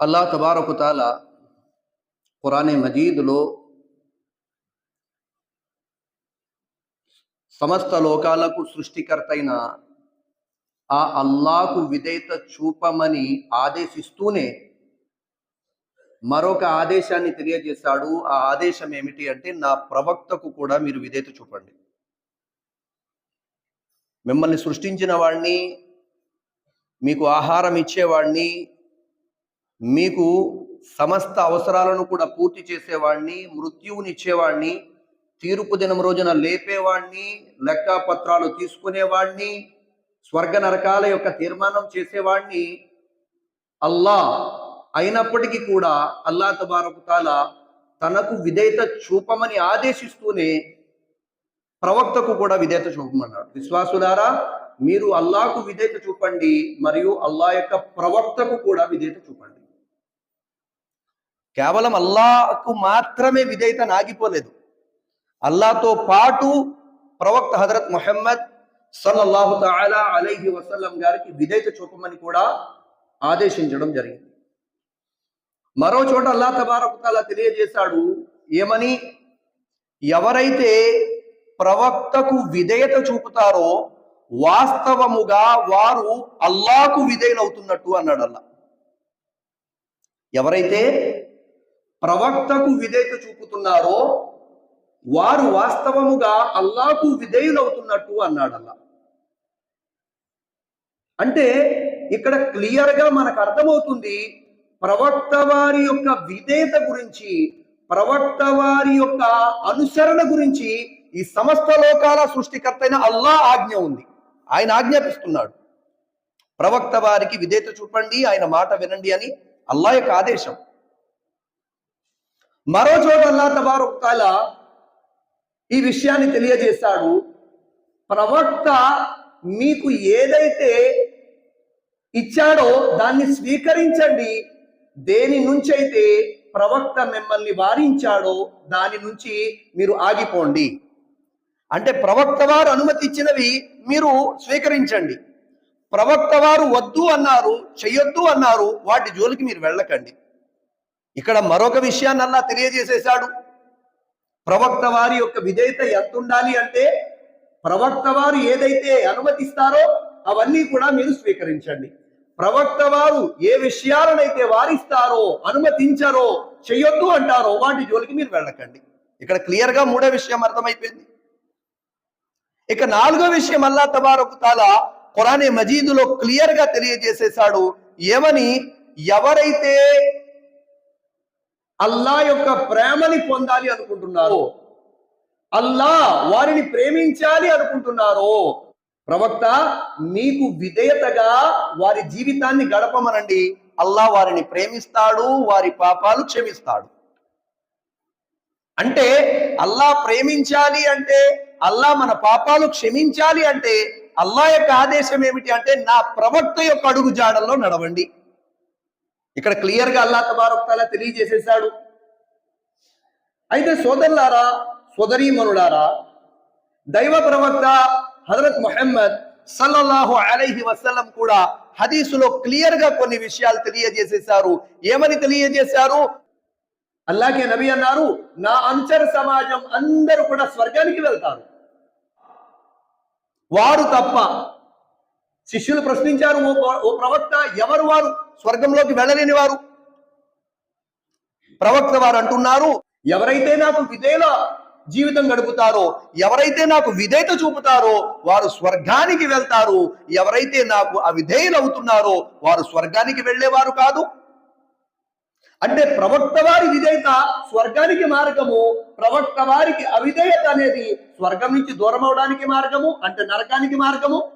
అల్లా తబారకుతాల ఖురానే మజీదులో సమస్త లోకాలకు సృష్టికర్తైన ఆ అల్లాకు విధేయత చూపమని ఆదేశిస్తూనే మరొక ఆదేశాన్ని తెలియజేశాడు. ఆ ఆదేశం ఏమిటి అంటే నా ప్రవక్తకు కూడా మీరు విధేయత చూపండి. మిమ్మల్ని సృష్టించిన వాడిని మీకు ఆహారం ఇచ్చేవాడిని మీకు సమస్త అవసరాలను కూడా పూర్తి చేసేవాడిని మృత్యువునిచ్చేవాడిని తీర్పు దినం రోజున లేపేవాడిని లెక్కపత్రాలు తీసుకునేవాడిని స్వర్గ నరకాల యొక్క తీర్మానం చేసేవాడిని అల్లా అయినప్పటికీ కూడా అల్లా తబారకుతాల తనకు విధేయత చూపమని ఆదేశిస్తూనే ప్రవక్తకు కూడా విధేయత చూపమన్నాడు. విశ్వాసులారా మీరు అల్లాకు విధేయత చూపండి మరియు అల్లా యొక్క ప్రవక్తకు కూడా విధేయత చూపండి. కేవలం అల్లాకు మాత్రమే విధేయత నాగిపోలేదు అల్లాతో పాటు ప్రవక్త హజరత్ మొహమ్మద్ సల్లల్లాహు తాలా అలైహి వసల్లం గారికి విధేయత చూపమని కూడా ఆదేశించడం జరిగింది. మరో చోట అల్లా తబారకుతాలా తెలియజేశాడు ఏమని? ఎవరైతే ప్రవక్తకు విధేయత చూపుతారో వాస్తవముగా వారు అల్లాకు విధేయులవుతున్నట్టు అన్నాడు అల్లా. ఎవరైతే ప్రవక్తకు విధేయత చూపుతున్నారో వారు వాస్తవముగా అల్లాకు విధేయులవుతున్నట్టు అన్నాడు అల్లా అంటే ఇక్కడ క్లియర్గా మనకు అర్థమవుతుంది ప్రవక్త వారి యొక్క విధేయత గురించి ప్రవక్త వారి యొక్క అనుసరణ గురించి ఈ సమస్త లోకాల సృష్టికర్త అయిన అల్లా ఆజ్ఞ ఉంది. ఆయన ఆజ్ఞాపిస్తున్నాడు. ప్రవక్త వారికి విధేయత చూపండి ఆయన మాట వినండి అని అల్లా యొక్క ఆదేశం. మరో చోట అల్లా తబారుకాల ఈ విషయాన్ని తెలియజేశాడు. ప్రవక్త మీకు ఏదైతే ఇచ్చాడో దాన్ని స్వీకరించండి. దేని నుంచి అయితే ప్రవక్త మిమ్మల్ని వారించాడో దాని నుంచి మీరు ఆగిపోండి. అంటే ప్రవక్త వారు అనుమతి ఇచ్చినవి మీరు స్వీకరించండి. ప్రవక్త వారు వద్దు అన్నారు చెయ్యొద్దు అన్నారు వాటి జోలికి మీరు వెళ్ళకండి. ఇక్కడ మరొక విషయాన్ని అల్లా తెలియజేసేశాడు. ప్రవక్త వారి యొక్క విధేయత ఎంత ఉండాలి అంటే ప్రవక్త వారు ఏదైతే అనుమతిస్తారో అవన్నీ కూడా మీరు స్వీకరించండి. ప్రవక్త వారు ఏ విషయాలనైతే వారిస్తారో అనుమతించారో చెయ్యొద్దు అంటారో వాటి జోలికి మీరు వెళ్ళకండి. ఇక్కడ క్లియర్గా మూడో విషయం అర్థమైపోయింది. ఇక నాలుగో విషయం అల్లా తబారకు తాలా ఖురానే మజీదులో క్లియర్గా తెలియజేసేశాడు. ఏమని? ఎవరైతే అల్లా యొక్క ప్రేమని పొందాలి అనుకుంటున్నారో. అల్లా వారిని ప్రేమించాలి అనుకుంటున్నారో. ప్రవక్త మీకు విధేయతగా వారి జీవితాన్ని గడపమనండి. అల్లా వారిని ప్రేమిస్తాడు వారి పాపాలు క్షమిస్తాడు. అంటే అల్లా ప్రేమించాలి అంటే అల్లా మన పాపాలు క్షమించాలి అంటే అల్లా యొక్క ఆదేశం ఏమిటి అంటే నా ప్రవక్త యొక్క అడుగు జాడల్లో నడవండి. ఇక్కడ క్లియర్గా అల్లా తబారొక్తాలా తెలియజేసేశాడు అయితే సోదరులారా సోదరీమనులారా దైవ ప్రవక్త హజరత్ మొహమ్మద్ సల్లల్లాహు అలైహి వసల్లం కూడా హదీసులో క్లియర్గా కొన్ని విషయాలు తెలియజేసేశారు ఏమని తెలియజేశారు? అల్లాకే నబి అన్నారు నా అంచర్ సమాజం అందరూ కూడా స్వర్గానికి వెళ్తారు. వారు తప్ప శిష్యులు ప్రశ్నించారు ఓ ఓ ప్రవక్త ఎవరు వారు? స్వర్గంలోకి వెళ్ళలేని వారు. ప్రవక్త వారు అంటున్నారు ఎవరైతే నాకు విధేయుల జీవితం గడుపుతారో ఎవరైతే నాకు విధేయత చూపుతారో వారు స్వర్గానికి వెళ్తారు. ఎవరైతే నాకు అవిధేయులు అవుతున్నారో వారు స్వర్గానికి వెళ్ళేవారు కాదు. అంటే ప్రవక్త వారి విధేయత స్వర్గానికి మార్గము ప్రవక్త వారికి అవిధేయత అనేది స్వర్గం నుంచి దూరం అవడానికి మార్గము అంటే నరకానికి మార్గము.